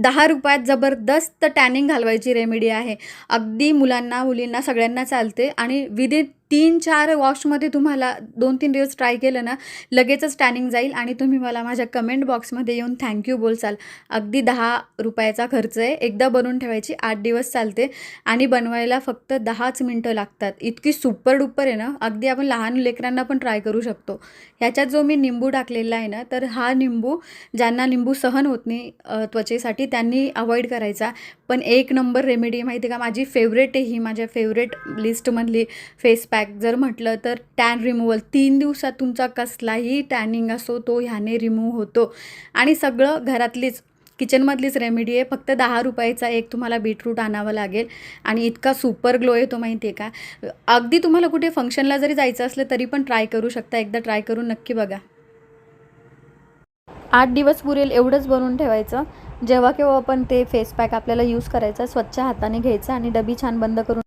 दहा रुपयात जबरदस्त टॅनिंग घालवायची रेमेडी आहे. अगदी मुलांना मुलींना सगळ्यांना चालते आणि विदिन तीन चार वॉशमध्ये तुम्हाला दोन तीन दिवस ट्राय केलं ना लगेचच टॅनिंग जाईल आणि तुम्ही मला माझ्या कमेंट बॉक्समध्ये येऊन थँक्यू बोलसाल. अगदी दहा रुपयाचा खर्च आहे. एकदा बनवून ठेवायची आठ दिवस चालते. आणि बनवायला फक्त दहाच मिनटं लागतात. इतकी सुपर डुपर आहे ना. अगदी आपण लहान लेकरांना पण ट्राय करू शकतो. ह्याच्यात जो मी निंबू टाकलेला आहे ना तर हा निंबू ज्यांना निंबू सहन होत नाही त्वचेसाठी त्यांनी अवॉइड करायचा. पण एक नंबर रेमेडी माहिती आहे का? माझी फेवरेट आहे ही. माझ्या फेवरेट लिस्टमधली फेस पॅक जर म्हटलं तर टॅन रिमूव्हल तीन दिवसात तुमचा कसलाही टॅनिंग असो तो ह्याने रिमूव्ह होतो. आणि सगळं घरातलीच किचनमधलीच रेमेडी आहे. फक्त दहा रुपयाचा एक तुम्हाला बीटरूट आणावं लागेल. आणि इतका सुपर ग्लो येतो माहिती आहे का? अगदी तुम्हाला कुठे फंक्शनला जरी जायचं असलं तरी पण ट्राय करू शकता. एकदा ट्राय करून नक्की बघा. आठ दिवस पुरेल एवढंच बनवून ठेवायचं. जेव्हा केव्हा आपण ते फेस पॅक आपल्याला यूज करायचा स्वच्छ हाताने घ्यायचा आणि डबी छान बंद करून